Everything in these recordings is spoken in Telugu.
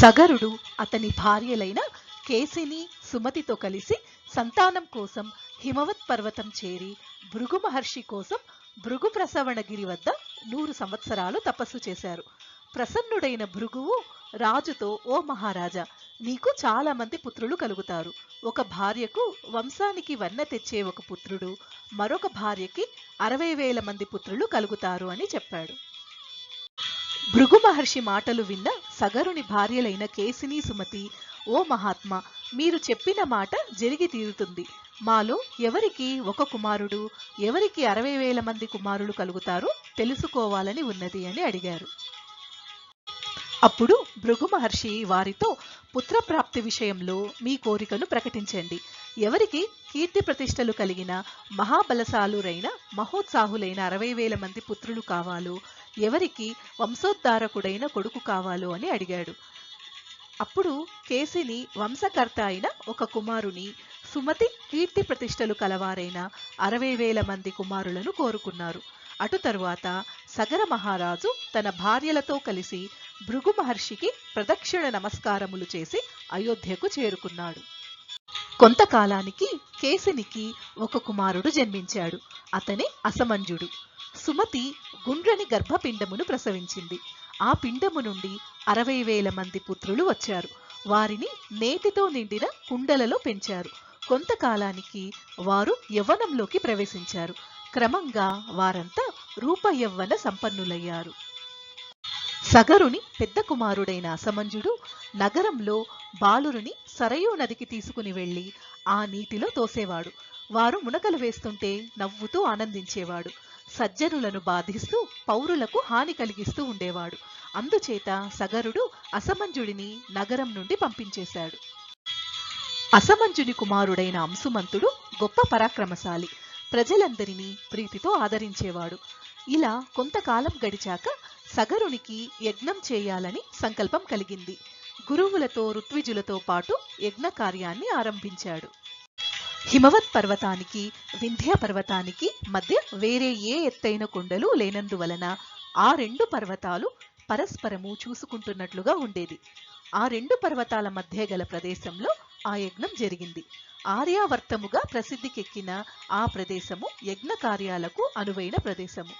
సగరుడు అతని భార్యలైన కేసిని సుమతితో కలిసి సంతానం కోసం హిమవత్ పర్వతం చేరి భృగు మహర్షి కోసం భృగు ప్రసవణగిరి వద్ద నూరు సంవత్సరాలు తపస్సు చేశారు. ప్రసన్నుడైన భృగువు రాజుతో ఓ మహారాజా నీకు చాలా మంది పుత్రులు కలుగుతారు. ఒక భార్యకు వంశానికి వన్న తెచ్చే ఒక పుత్రుడు మరొక భార్యకి అరవై వేల మంది పుత్రులు కలుగుతారు అని చెప్పాడు. భృగు మహర్షి మాటలు విన్న సగరుని భార్యలైన కేసిని సుమతి ఓ మహాత్మ మీరు చెప్పిన మాట జరిగి తీరుతుంది. మాలో ఎవరికి ఒక కుమారుడు ఎవరికి అరవై వేల మంది కుమారులు కలుగుతారో తెలుసుకోవాలని ఉన్నది అని అడిగారు. అప్పుడు భృగు మహర్షి వారితో పుత్రప్రాప్తి విషయంలో మీ కోరికను ప్రకటించండి. ఎవరికి కీర్తి ప్రతిష్టలు కలిగిన మహాబలశాలురైన మహోత్సాహులైన అరవై వేల మంది పుత్రులు కావాలో ఎవరికి వంశోద్ధారకుడైన కొడుకు కావాలో అని అడిగాడు. అప్పుడు కేసిని వంశకర్త అయిన ఒక కుమారుని సుమతి కీర్తి ప్రతిష్టలు కలవారైన అరవై వేల మంది కుమారులను కోరుకున్నారు. అటు తరువాత సగర మహారాజు తన భార్యలతో కలిసి భృగు మహర్షికి ప్రదక్షిణ నమస్కారములు చేసి అయోధ్యకు చేరుకున్నాడు. కొంతకాలానికి కేసినికి ఒక కుమారుడు జన్మించాడు. అతనే అసమంజుడు. సుమతి గుండ్రని గర్భపిండమును ప్రసవించింది. ఆ పిండము నుండి అరవై వేల మంది పుత్రులు వచ్చారు. వారిని నేతితో నిండిన కుండలలో పెంచారు. కొంతకాలానికి వారు యవ్వనంలోకి ప్రవేశించారు. క్రమంగా వారంతా రూపయవ్వన సంపన్నులయ్యారు. సగరుని పెద్ద కుమారుడైన అసమంజుడు నగరంలో బాలురుని సరయూ నదికి తీసుకుని వెళ్ళి ఆ నీటిలో తోసేవాడు. వారు మునకలు వేస్తుంటే నవ్వుతూ ఆనందించేవాడు. సజ్జనులను బాధిస్తూ పౌరులకు హాని కలిగిస్తూ ఉండేవాడు. అందుచేత సగరుడు అసమంజుడిని నగరం నుండి పంపించేశాడు. అసమంజుని కుమారుడైన అంశుమంతుడు గొప్ప పరాక్రమశాలి. ప్రజలందరినీ ప్రీతితో ఆదరించేవాడు. ఇలా కొంతకాలం గడిచాక సగరునికి యజ్ఞం చేయాలని సంకల్పం కలిగింది. గురువులతో ఋత్విజులతో పాటు యజ్ఞ కార్యాన్ని ఆరంభించాడు. హిమవత్ పర్వతానికి వింధ్య పర్వతానికి మధ్య వేరే ఏ ఎత్తైన కొండలు లేనందువలన ఆ రెండు పర్వతాలు పరస్పరము చూసుకుంటున్నట్లుగా ఉండేది. ఆ రెండు పర్వతాల మధ్య గల ప్రదేశంలో ఆ యజ్ఞం జరిగింది. ఆర్యావర్తముగా ప్రసిద్ధికెక్కిన ఆ ప్రదేశము యజ్ఞ కార్యాలకు అనువైన ప్రదేశము.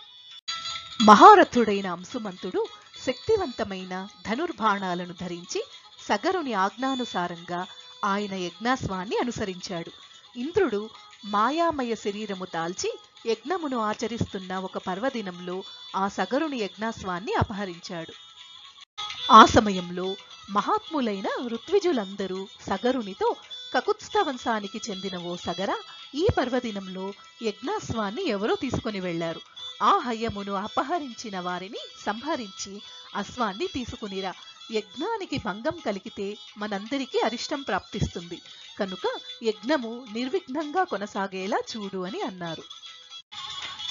మహారథుడైన అంశుమంతుడు శక్తివంతమైన ధనుర్బాణాలను ధరించి సగరుని ఆజ్ఞానుసారంగా ఆయన యజ్ఞాస్వాన్ని అనుసరించాడు. ఇంద్రుడు మాయామయ శరీరము దాల్చి యజ్ఞమును ఆచరిస్తున్న ఒక పర్వదినంలో ఆ సగరుని యజ్ఞాస్వాన్ని అపహరించాడు. ఆ సమయంలో మహాత్ములైన ఋత్విజులందరూ సగరునితో కకుత్స్థ వంశానికి చెందిన ఓ సగర ఈ పర్వదినంలో యజ్ఞాస్వాన్ని ఎవరో తీసుకుని వెళ్ళారు ఆ హయ్యమును అపహరించిన వారిని సంహరించి అశ్వాన్ని తీసుకునిరా. యజ్ఞానికి భంగం కలిగితే మనందరికీ అరిష్టం ప్రాప్తిస్తుంది. కనుక యజ్ఞము నిర్విఘ్నంగా కొనసాగేలా చూడు అని అన్నారు.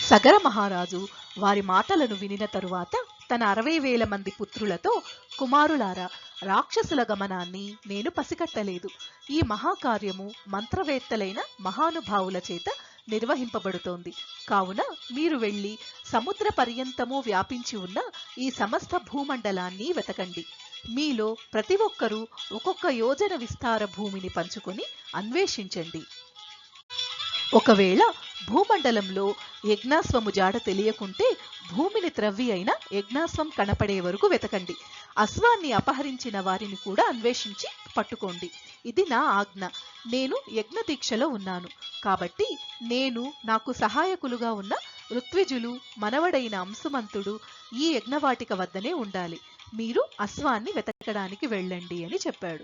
సగర మహారాజు వారి మాటలను వినిన తరువాత తన అరవై వేల మంది పుత్రులతో కుమారులారా రాక్షసుల గమనాన్ని నేను పసిగట్టలేదు. ఈ మహాకార్యము మంత్రవేత్తలైన మహానుభావుల చేత నిర్వహింపబడుతోంది. కావున మీరు వెళ్ళి సముద్ర పర్యంతము వ్యాపించి ఉన్న ఈ సమస్త భూమండలాన్ని వెతకండి. మీలో ప్రతి ఒక్కరూ ఒక్కొక్క యోజన విస్తార భూమిని పంచుకొని అన్వేషించండి. ఒకవేళ భూమండలంలో యజ్ఞాస్వము జాడ తెలియకుంటే భూమిని త్రవ్వి అయిన యజ్ఞాస్వం కనపడే వరకు వెతకండి. అశ్వాన్ని అపహరించిన వారిని కూడా అన్వేషించి పట్టుకోండి. ఇది నా ఆజ్ఞ. నేను యజ్ఞ దీక్షలో ఉన్నాను. కాబట్టి నేను నాకు సహాయకులుగా ఉన్న ఋత్విజులు మనవడైన అంశుమంతుడు ఈ యజ్ఞవాటిక వద్దనే ఉండాలి. మీరు అశ్వాన్ని వెతకడానికి వెళ్ళండి అని చెప్పాడు.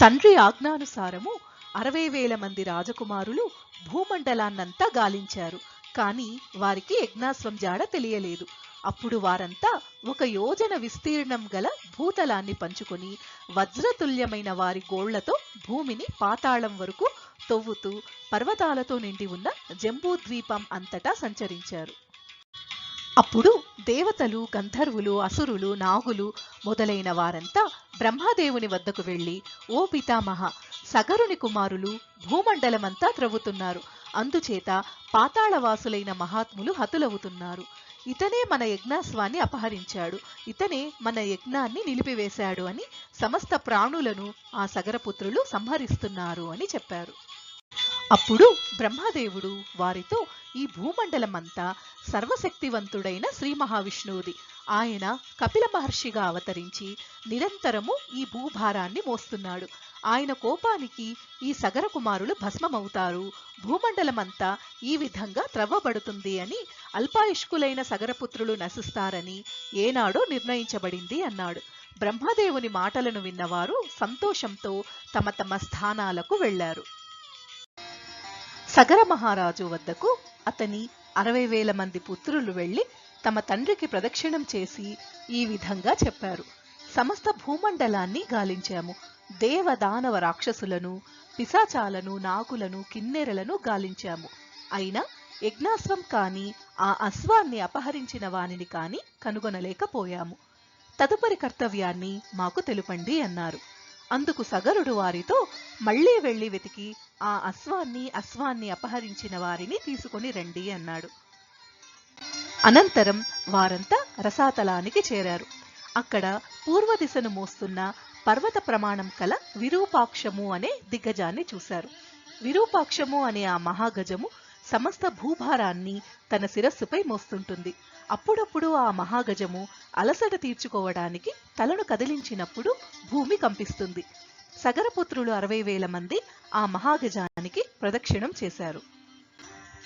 తండ్రి ఆజ్ఞానుసారము అరవై వేల మంది రాజకుమారులు భూమండలాన్నంతా గాలించారు. కానీ వారికి యజ్ఞాస్వం జాడ తెలియలేదు. అప్పుడు వారంతా ఒక యోజన విస్తీర్ణం గల భూతలాన్ని పంచుకొని వజ్రతుల్యమైన వారి గోళ్ళతో భూమిని పాతాళం వరకు తొవ్వుతూ పర్వతాలతో నిండి ఉన్న జంబూద్వీపం అంతటా సంచరించారు. అప్పుడు దేవతలు గంధర్వులు అసురులు నాగులు మొదలైన వారంతా బ్రహ్మదేవుని వద్దకు వెళ్ళి ఓ పితామహ సగరుని కుమారులు భూమండలమంతా త్రవ్వుతున్నారు. అందుచేత పాతాళవాసులైన మహాత్ములు హతులవుతున్నారు. ఇతనే మన యజ్ఞాస్వాన్ని అపహరించాడు. ఇతనే మన యజ్ఞాన్ని నిలిపివేశాడు అని సమస్త ప్రాణులను ఆ సగరపుత్రులు సంహరిస్తున్నారు అని చెప్పారు. అప్పుడు బ్రహ్మదేవుడు వారితో ఈ భూమండలమంతా సర్వశక్తివంతుడైన శ్రీ మహావిష్ణువుది. ఆయన కపిల మహర్షిగా అవతరించి నిరంతరము ఈ భూభారాన్ని మోస్తున్నాడు. ఆయన కోపానికి ఈ సగర కుమారులు భస్మమవుతారు. భూమండలమంతా ఈ విధంగా త్రవ్వబడుతుంది అని అల్పాయుష్కులైన సగరపుత్రులు నశిస్తారని ఏనాడో నిర్ణయించబడింది అన్నాడు. బ్రహ్మదేవుని మాటలను విన్నవారు సంతోషంతో తమ తమ స్థానాలకు వెళ్ళారు సగర మహారాజు వద్దకు అతని అరవై వేల మంది పుత్రులు వెళ్ళి తమ తండ్రికి ప్రదక్షిణం చేసి ఈ విధంగా చెప్పారు. సమస్త భూమండలాన్ని గాలించాము. దేవ దానవ రాక్షసులను పిశాచాలను నాగులను కిన్నెరలను గాలించాము. అయినా యజ్ఞాశ్వం కాని ఆ అశ్వాన్ని అపహరించిన వానిని కాని కనుగొనలేకపోయాము. తదుపరి కర్తవ్యాన్ని మాకు తెలుపండి అన్నారు. అందుకు సగరుడు వారితో మళ్ళీ వెళ్ళి వెతికి ఆ అశ్వాన్ని అశ్వాన్ని అపహరించిన వారిని తీసుకొని రండి అన్నాడు. అనంతరం వారంతా రసాతలానికి చేరారు. అక్కడ పూర్వ దిశను మోస్తున్న పర్వత ప్రమాణం కల విరూపాక్షము అనే దిగ్గజాన్ని చూశారు. విరూపాక్షము అనే ఆ మహాగజము సమస్త భూభారాన్ని తన శిరస్సుపై మోస్తుంటుంది. అప్పుడప్పుడు ఆ మహాగజము అలసట తీర్చుకోవడానికి తలను కదిలించినప్పుడు భూమి కంపిస్తుంది. సగరపుత్రులు అరవై వేల మంది ఆ మహాగజానికి ప్రదక్షిణం చేశారు.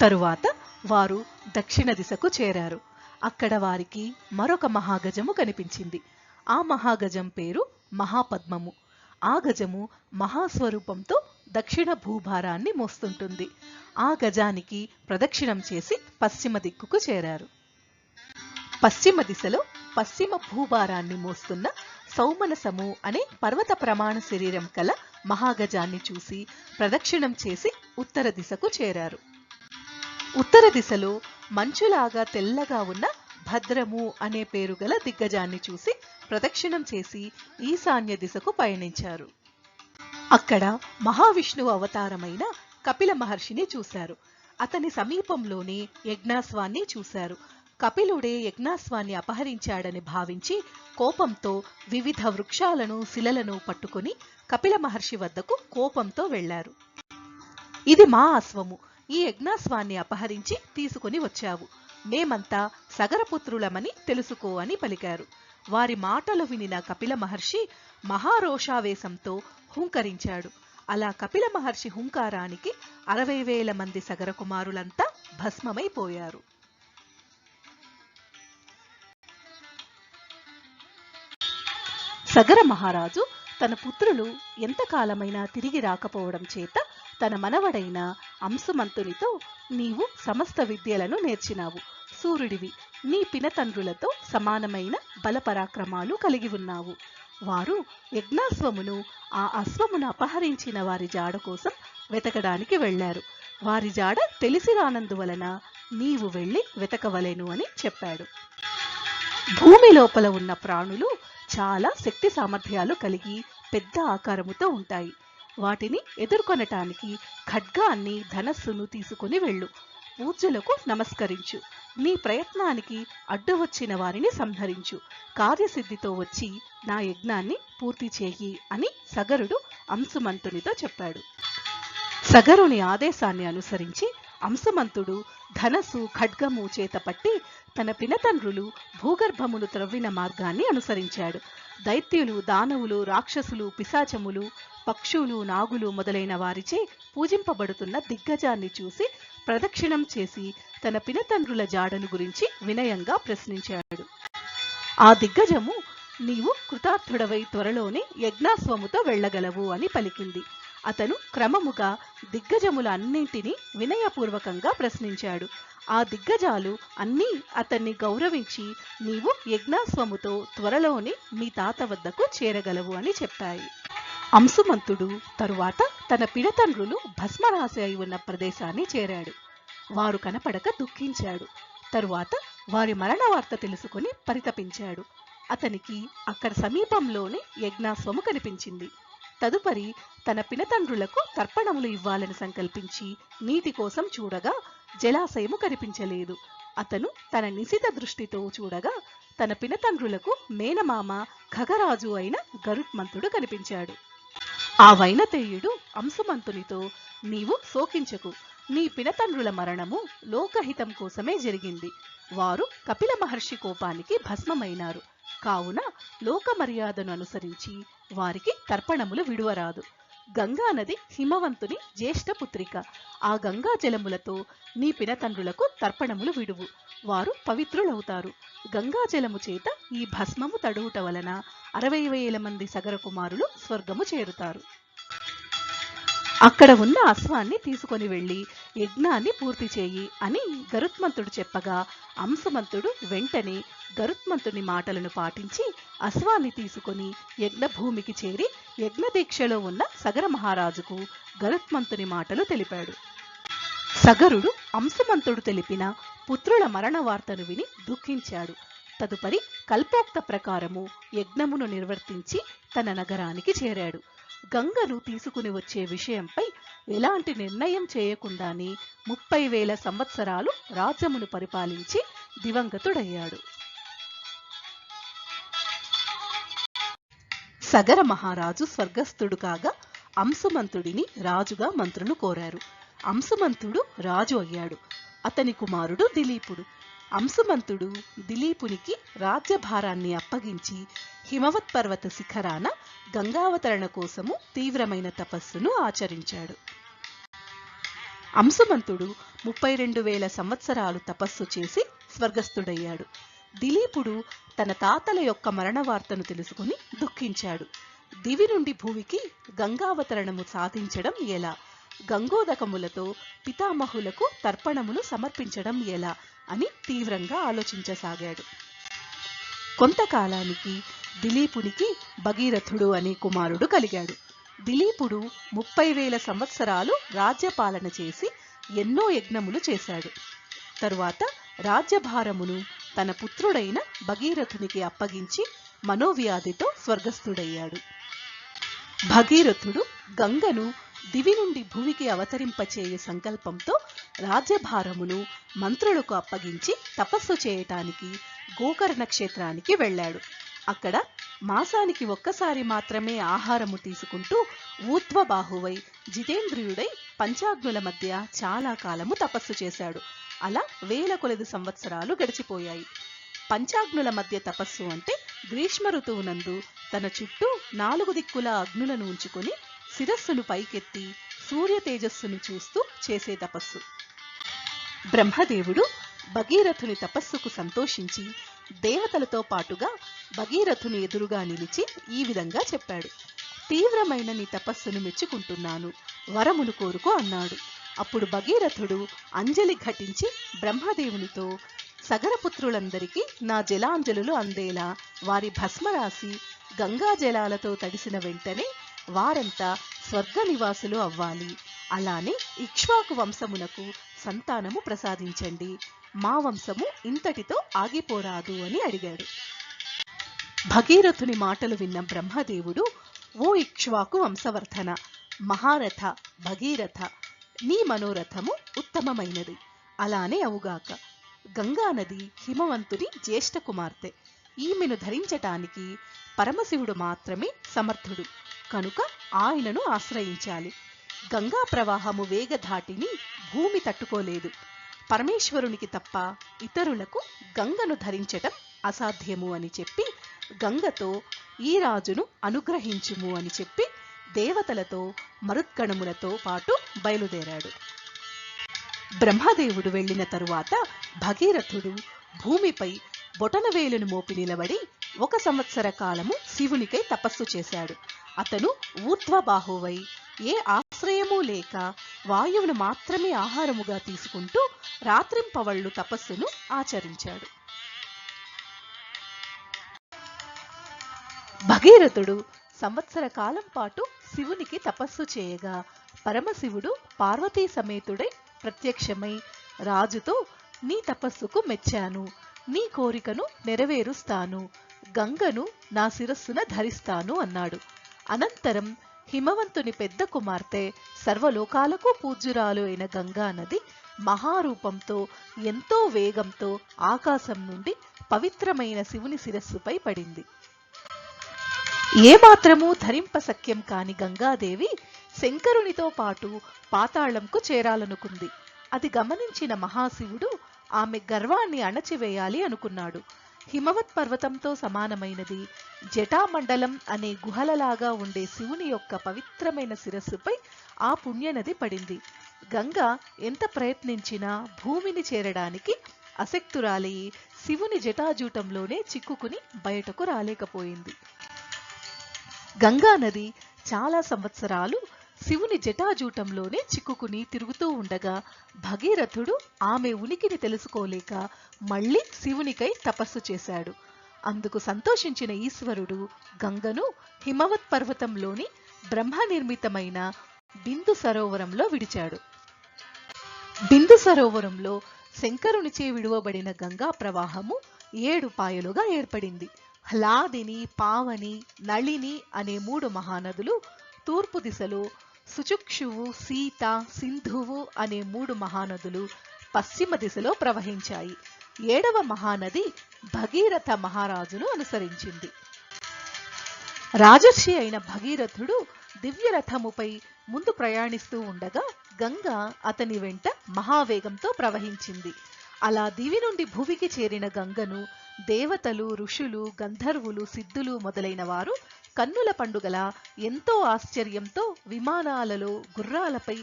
తరువాత వారు దక్షిణ దిశకు చేరారు. అక్కడ వారికి మరొక మహాగజము కనిపించింది. ఆ మహాగజం పేరు మహాపద్మము. ఆ గజము మహాస్వరూపంతో దక్షిణ భూభారాన్ని మోస్తుంటుంది. ఆ గజానికి ప్రదక్షిణం చేసి పశ్చిమ దిక్కుకు చేరారు. పశ్చిమ దిశలో పశ్చిమ భూభారాన్ని మోస్తున్న సౌమనసము అనే పర్వత ప్రమాణ శరీరం కల మహాగజాన్ని చూసి ప్రదక్షిణం చేసి ఉత్తర దిశకు చేరారు. ఉత్తర దిశలో మంచులాగా తెల్లగా ఉన్న భద్రము అనే పేరు గల దిగ్గజాన్ని చూసి ప్రదక్షిణం చేసి ఈశాన్య దిశకు పయనించారు. అక్కడ మహావిష్ణువు అవతారమైన కపిల మహర్షిని చూశారు. అతని సమీపంలోనే యజ్ఞాస్వాన్ని చూశారు. కపిలుడే యజ్ఞాస్వాన్ని అపహరించాడని భావించి కోపంతో వివిధ వృక్షాలను శిలలను పట్టుకుని కపిల మహర్షి వద్దకు కోపంతో వెళ్ళారు ఇది మా అశ్వము ఈ యజ్ఞాస్వాన్ని అపహరించి తీసుకుని వచ్చావు. మేమంతా సగరపుత్రులమని తెలుసుకో అని పలికారు. వారి మాటలు వినిన కపిల మహర్షి మహారోషావేశంతో హుంకరించాడు. అలా కపిల మహర్షి హుంకారానికి అరవై వేల మంది సగర కుమారులంతా భస్మమైపోయారు. సగర మహారాజు తన పుత్రులు ఎంతకాలమైనా తిరిగి రాకపోవడం చేత తన మనవడైన అంశుమంతునితో నీవు సమస్త విద్యలను నేర్చినావు. సూర్యుడివి నీ పినతండ్రులతో సమానమైన బలపరాక్రమాలు కలిగి ఉన్నావు. వారు యజ్ఞాశ్వమును ఆ అశ్వమును అపహరించిన వారి జాడ కోసం వెతకడానికి వెళ్ళారు వారి జాడ తెలిసి రానందువలన నీవు వెళ్ళి వెతకవలేను అని చెప్పాడు. భూమి లోపల ఉన్న ప్రాణులు చాలా శక్తి సామర్థ్యాలు కలిగి పెద్ద ఆకారముతో ఉంటాయి. వాటిని ఎదుర్కొనటానికి ఖడ్గాన్ని ధనస్సును తీసుకుని వెళ్ళు. పూజలకు నమస్కరించు. నీ ప్రయత్నానికి అడ్డు వచ్చిన వారిని సంహరించు. కార్యసిద్ధితో వచ్చి నా యజ్ఞాన్ని పూర్తి చేయి అని సగరుడు అంశుమంతునితో చెప్పాడు. సగరుని ఆదేశాన్ని అనుసరించి అంశమంతుడు ధనస్సు ఖడ్గము చేతపట్టి తన పినతండ్రులు భూగర్భమును త్రవ్విన మార్గాన్ని అనుసరించాడు. దైత్యులు దానవులు రాక్షసులు పిశాచములు పక్షులు నాగులు మొదలైన వారిచే పూజింపబడుతున్న దిగ్గజాన్ని చూసి ప్రదక్షిణం చేసి తన పినతండ్రుల జాడను గురించి వినయంగా ప్రశ్నించాడు. ఆ దిగ్గజము నీవు కృతార్థుడవై త్వరలోనే యజ్ఞాస్వముతో వెళ్ళగలవు అని పలికింది. అతను క్రమముగా దిగ్గజముల అన్నింటినీ వినయపూర్వకంగా ప్రశ్నించాడు. ఆ దిగ్గజాలు అన్నీ అతన్ని గౌరవించి నీవు యజ్ఞాస్వముతో త్వరలోనే మీ తాత వద్దకు చేరగలవు అని చెప్పాయి. అంశుమంతుడు తరువాత తన పిడతండ్రులు భస్మరాశి అయి ఉన్న ప్రదేశాన్ని చేరాడు. వారు కనపడక దుఃఖించాడు. తరువాత వారి మరణ వార్త తెలుసుకుని పరితపించాడు. అతనికి అక్కడ సమీపంలోనే యజ్ఞాస్వము కనిపించింది. తదుపరి తన పినతండ్రులకు తర్పణములు ఇవ్వాలని సంకల్పించి నీటి కోసం చూడగా జలాశయము కనిపించలేదు. అతను తన నిశిత దృష్టితో చూడగా తన పినతండ్రులకు మేనమామ ఖగరాజు అయిన గరుత్మంతుడు కనిపించాడు. ఆ వైనతేయుడు అంశుమంతునితో నీవు శోకించకు. నీ పినతండ్రుల మరణము లోకహితం కోసమే జరిగింది. వారు కపిల మహర్షి కోపానికి భస్మమైనారు. కావున లోక మర్యాదను అనుసరించి వారికి తర్పణములు విడువరాదు. గంగా నది హిమవంతుని జ్యేష్ఠ పుత్రిక. ఆ గంగా జలములతో నీ పినతండ్రులకు తర్పణములు విడువు. వారు పవిత్రులవుతారు. గంగా జలము చేత ఈ భస్మము తడువుట వలన అరవై వేల మంది సగర కుమారులు స్వర్గము చేరుతారు. అక్కడ ఉన్న అశ్వాన్ని తీసుకొని వెళ్ళి యజ్ఞాన్ని పూర్తి చేయి అని గరుత్మంతుడు చెప్పగా అంశమంతుడు వెంటనే గరుత్మంతుని మాటలను పాటించి అశ్వాన్ని తీసుకొని యజ్ఞభూమికి చేరి యజ్ఞదీక్షలో ఉన్న సగర మహారాజుకు గరుత్మంతుని మాటలు తెలిపాడు. సగరుడు అంశమంతుడు తెలిపిన పుత్రుల మరణ వార్తను విని దుఃఖించాడు. తదుపరి కల్పోక్త ప్రకారము యజ్ఞమును నిర్వర్తించి తన నగరానికి చేరాడు. గంగను తీసుకుని వచ్చే విషయంపై ఎలాంటి నిర్ణయం చేయకుండానే ముప్పై వేల సంవత్సరాలు రాజ్యమును పరిపాలించి దివంగతుడయ్యాడు. సగర మహారాజు స్వర్గస్థుడు కాగా అంశుమంతుడిని రాజుగా మంత్రులు కోరారు. అంశుమంతుడు రాజు అయ్యాడు. అతని కుమారుడు దిలీపుడు. అంశమంతుడు దిలీపునికి రాజ్యభారాన్ని అప్పగించి హిమవత్ పర్వత శిఖరాన గంగావతరణ కోసము తీవ్రమైన తపస్సును ఆచరించాడు. అంశమంతుడు ముప్పై రెండు వేల సంవత్సరాలు తపస్సు చేసి స్వర్గస్థుడయ్యాడు. దిలీపుడు తన తాతల యొక్క మరణ వార్తను తెలుసుకుని దుఃఖించాడు. దివి నుండి భూమికి గంగావతరణము సాధించడం ఎలా? గంగోదకములతో పితామహులకు తర్పణమును సమర్పించడం ఎలా అని తీవ్రంగా ఆలోచించసాగాడు. కొంతకాలానికి దిలీపునికి భగీరథుడు అనే కుమారుడు కలిగాడు. దిలీపుడు ముప్పై వేల సంవత్సరాలు రాజ్యపాలన చేసి ఎన్నో యజ్ఞములు చేశాడు. తరువాత రాజ్యభారమును తన పుత్రుడైన భగీరథునికి అప్పగించి మనోవ్యాధితో స్వర్గస్థుడయ్యాడు. భగీరథుడు గంగను దివి నుండి భూమికి అవతరింపచేయ సంకల్పంతో రాజ్యభారమును మంత్రులకు అప్పగించి తపస్సు చేయటానికి గోకర్ణ క్షేత్రానికి వెళ్ళాడు. అక్కడ మాసానికి ఒక్కసారి మాత్రమే ఆహారము తీసుకుంటూ ఊర్ధ్వబాహువై జితేంద్రియుడై పంచాగ్నుల మధ్య చాలా కాలము తపస్సు చేశాడు. అలా వేల కొలది సంవత్సరాలు గడిచిపోయాయి. పంచాగ్నుల మధ్య తపస్సు అంటే గ్రీష్మ ఋతువునందు తన చుట్టూ నాలుగు దిక్కుల అగ్నులను ఉంచుకొని శిరస్సును పైకెత్తి సూర్య తేజస్సును చూస్తూ చేసే తపస్సు. బ్రహ్మదేవుడు భగీరథుని తపస్సుకు సంతోషించి దేవతలతో పాటుగా భగీరథుని ఎదురుగా నిలిచి ఈ విధంగా చెప్పాడు. తీవ్రమైన నీ తపస్సును మెచ్చుకుంటున్నాను. వరమును కోరుకో అన్నాడు. అప్పుడు భగీరథుడు అంజలి ఘటించి బ్రహ్మదేవునితో సగరపుత్రులందరికీ నా జలాంజలులు అందేలా వారి భస్మరాశి గంగా జలాలతో తడిసిన వెంటనే వారంతా స్వర్గ నివాసులు అవ్వాలి. అలానే ఇక్ష్వాకు వంశమునకు సంతానము ప్రసాదించండి. మా వంశము ఇంతటితో ఆగిపోరాదు అని అడిగాడు. భగీరథుని మాటలు విన్న బ్రహ్మదేవుడు ఓ ఇక్ష్వాకు వంశవర్ధన మహారథ భగీరథ నీ మనోరథము ఉత్తమమైనది. అలానే అవుగాక గంగానది హిమవంతుని జ్యేష్ఠ కుమార్తె. ఈమెను ధరించటానికి పరమశివుడు మాత్రమే సమర్థుడు. కనుక ఆయనను ఆశ్రయించాలి. గంగా ప్రవాహము వేగధాటిని భూమి తట్టుకోలేదు. పరమేశ్వరునికి తప్ప ఇతరులకు గంగను ధరించటం అసాధ్యము అని చెప్పి గంగతో ఈ రాజును అనుగ్రహించుము అని చెప్పి దేవతలతో మరుద్గణములతో పాటు బయలుదేరాడు. బ్రహ్మదేవుడు వెళ్ళిన తరువాత భగీరథుడు భూమిపై బొటనవేలును మోపి నిలబడి ఒక సంవత్సర కాలము శివునికై తపస్సు చేశాడు. అతను ఊర్ధ్వబాహువై ఏ ఆశ్రయము లేక వాయువును మాత్రమే ఆహారముగా తీసుకుంటూ రాత్రింపవళ్ళు తపస్సును ఆచరించాడు. భగీరథుడు సంవత్సర కాలం పాటు శివునికి తపస్సు చేయగా పరమశివుడు పార్వతీ సమేతుడై ప్రత్యక్షమై రాజుతో నీ తపస్సుకు మెచ్చాను నీ కోరికను నెరవేరుస్తాను గంగను నా శిరస్సున ధరిస్తాను అన్నాడు. అనంతరం హిమవంతుని పెద్ద కుమార్తె సర్వలోకాలకు పూజ్యురాలు అయిన గంగా నది మహారూపంతో ఎంతో వేగంతో ఆకాశం నుండి పవిత్రమైన శివుని శిరస్సుపై పడింది. ఏమాత్రమూ ధరింపసఖ్యం కాని గంగాదేవి శంకరునితో పాటు పాతాళంకు చేరాలనుకుంది. అది గమనించిన మహాశివుడు ఆమె గర్వాన్ని అణచివేయాలి అనుకున్నాడు. హిమవత్ పర్వతంతో సమానమైనది జటామండలం అనే గుహలలాగా ఉండే శివుని యొక్క పవిత్రమైన శిరస్సుపై ఆ పుణ్యనది పడింది. గంగ ఎంత ప్రయత్నించినా భూమిని చేరడానికి అశక్తురాలయ్యి శివుని జటాజూటంలోనే చిక్కుకుని బయటకు రాలేకపోయింది. గంగా నది చాలా సంవత్సరాలు శివుని జటాజూటంలోనే చిక్కుకుని తిరుగుతూ ఉండగా భగీరథుడు ఆమె ఉనికిని తెలుసుకోలేక మళ్ళీ శివునికై తపస్సు చేశాడు. అందుకు సంతోషించిన ఈశ్వరుడు గంగను హిమవత్ పర్వతంలోని బ్రహ్మ నిర్మితమైన బిందు సరోవరంలో విడిచాడు. బిందు సరోవరంలో శంకరునిచే విడువబడిన గంగా ప్రవాహము ఏడు పాయలుగా ఏర్పడింది. హ్లాదిని పావని నళిని అనే మూడు మహానదులు తూర్పు దిశలో సుచుక్షువు సీత సింధువు అనే మూడు మహానదులు పశ్చిమ దిశలో ప్రవహించాయి. ఏడవ మహానది భగీరథ మహారాజును అనుసరించింది. రాజర్షి అయిన భగీరథుడు దివ్యరథముపై ముందు ప్రయాణిస్తూ ఉండగా గంగ అతని వెంట మహావేగంతో ప్రవహించింది. అలా దివి నుండి భూమికి చేరిన గంగను దేవతలు ఋషులు గంధర్వులు సిద్ధులు మొదలైన వారు కన్నుల పండుగల ఎంతో ఆశ్చర్యంతో విమానాలలో గుర్రాలపై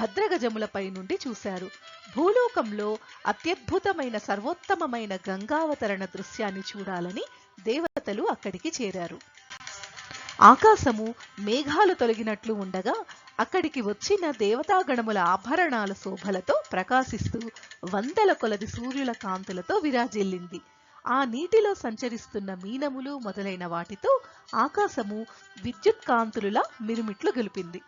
భద్రగజములపై నుండి చూశారు. భూలోకంలో అత్యద్భుతమైన సర్వోత్తమమైన గంగావతరణ దృశ్యాన్ని చూడాలని దేవతలు అక్కడికి చేరారు. ఆకాశము మేఘాలు తొలగినట్లు ఉండగా అక్కడికి వచ్చిన దేవతాగణముల ఆభరణాల శోభలతో ప్రకాశిస్తూ వందల కొలది సూర్యుల కాంతులతో విరాజిల్లింది. ఆ నీటిలో సంచరిస్తున్న మీనములు మొదలైన వాటితో ఆకాశము విద్యుత్ కాంతులులా మిరుమిట్లు గెలిపింది.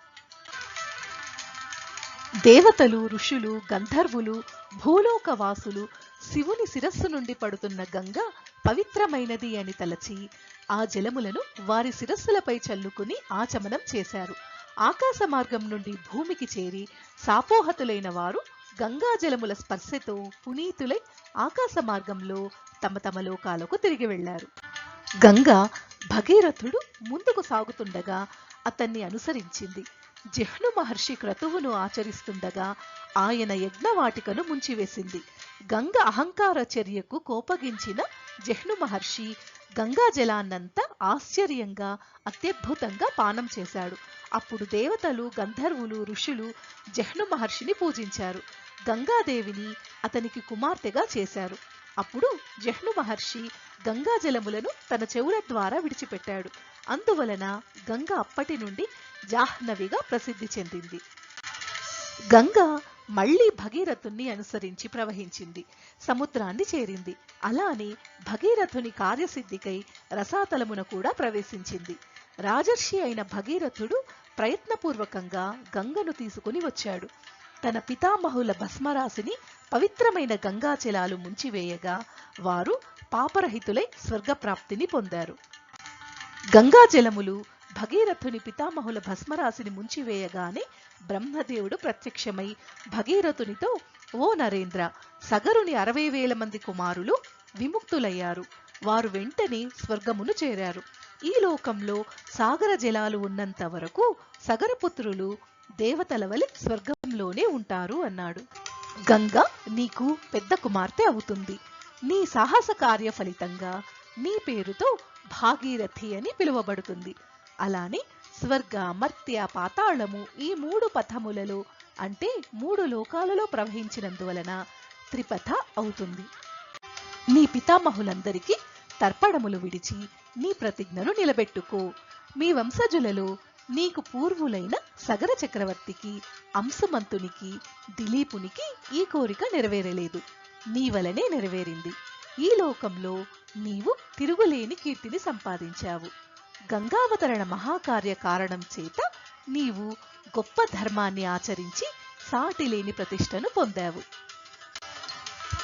దేవతలు ఋషులు గంధర్వులు భూలోకవాసులు శివుని శిరస్సు నుండి పడుతున్న గంగ పవిత్రమైనది అని తలచి ఆ జలములను వారి శిరస్సులపై చల్లుకుని ఆచమనం చేశారు. ఆకాశ మార్గం నుండి భూమికి చేరి సాపోహతులైన వారు గంగా జలముల స్పర్శతో పునీతులై ఆకాశ మార్గంలో తమ తమ లోకాలకు తిరిగి వెళ్ళారు గంగా భగీరథుడు ముందుకు సాగుతుండగా అతన్ని అనుసరించింది. జహ్ను మహర్షి క్రతువును ఆచరిస్తుండగా ఆయన యజ్ఞవాటికను ముంచివేసింది. గంగ అహంకార చర్యకు కోపగించిన జహ్ను మహర్షి గంగా జలాన్నంతా ఆశ్చర్యంగా అత్యద్భుతంగా పానం చేశాడు. అప్పుడు దేవతలు గంధర్వులు ఋషులు జహ్ను మహర్షిని పూజించారు. గంగాదేవిని అతనికి కుమార్తెగా చేశారు. అప్పుడు జహ్ను మహర్షి గంగాజలములను తన చెవుల ద్వారా విడిచిపెట్టాడు. అందువలన గంగ అప్పటి నుండి జాహ్నవిగా ప్రసిద్ధి చెందింది. గంగ మళ్ళీ భగీరథుణ్ణి అనుసరించి ప్రవహించింది. సముద్రాన్ని చేరింది. అలానే భగీరథుని కార్యసిద్ధికై రసాతలమున కూడా ప్రవేశించింది. రాజర్షి అయిన భగీరథుడు ప్రయత్నపూర్వకంగా గంగను తీసుకుని వచ్చాడు. తన పితామహుల భస్మరాశిని పవిత్రమైన గంగాచలాలు ముంచివేయగా వారు పాపరహితులై స్వర్గప్రాప్తిని పొందారు. గంగాజలములు భగీరథుని పితామహుల భస్మరాశిని ముంచివేయగానే బ్రహ్మదేవుడు ప్రత్యక్షమై భగీరథునితో ఓ నరేంద్ర సగరుని అరవై వేల మంది కుమారులు విముక్తులయ్యారు. వారు వెంటనే స్వర్గమును చేరారు. ఈ లోకంలో సాగర జలాలు ఉన్నంత వరకు సగరపుత్రులు దేవతల వలె స్వర్గంలోనే ఉంటారు అన్నాడు. గంగ నీకు పెద్ద కుమార్తె అవుతుంది. నీ సాహస కార్య ఫలితంగా నీ పేరుతో భాగీరథి అని పిలువబడుతుంది. అలానే స్వర్గ మర్త్య పాతాళము ఈ మూడు పథములలో అంటే మూడు లోకాలలో ప్రవహించినందువలన త్రిపథ అవుతుంది. నీ పితామహులందరికీ తర్పణములు విడిచి నీ ప్రతిజ్ఞను నిలబెట్టుకో. మీ వంశజులలో నీకు పూర్వులైన సగర చక్రవర్తికి అంశమంతునికి దిలీపునికి ఈ కోరిక నెరవేరలేదు. నీ వలనే నెరవేరింది. ఈ లోకంలో నీవు తిరుగులేని కీర్తిని సంపాదించావు. గంగావతరణ మహాకార్య కారణం చేత నీవు గొప్ప ధర్మాన్ని ఆచరించి సాటిలేని ప్రతిష్టను పొందావు.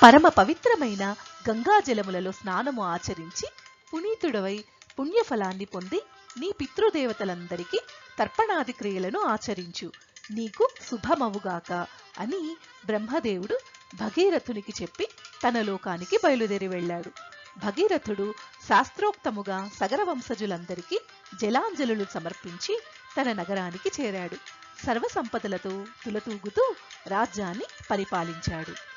పరమ పవిత్రమైన గంగాజలములలో స్నానము ఆచరించి పునీతుడవై పుణ్యఫలాన్ని పొంది నీ పితృదేవతలందరికీ తర్పణాది క్రియలను ఆచరించు. నీకు శుభమవుగాక అని బ్రహ్మదేవుడు భగీరథునికి చెప్పి తన లోకానికి బయలుదేరి వెళ్ళాడు. భగీరథుడు శాస్త్రోక్తముగా సగర వంశజులందరికీ జలాంజలులు సమర్పించి తన నగరానికి చేరాడు. సర్వసంపదలతో తులతూగుతూ రాజ్యాన్ని పరిపాలించాడు.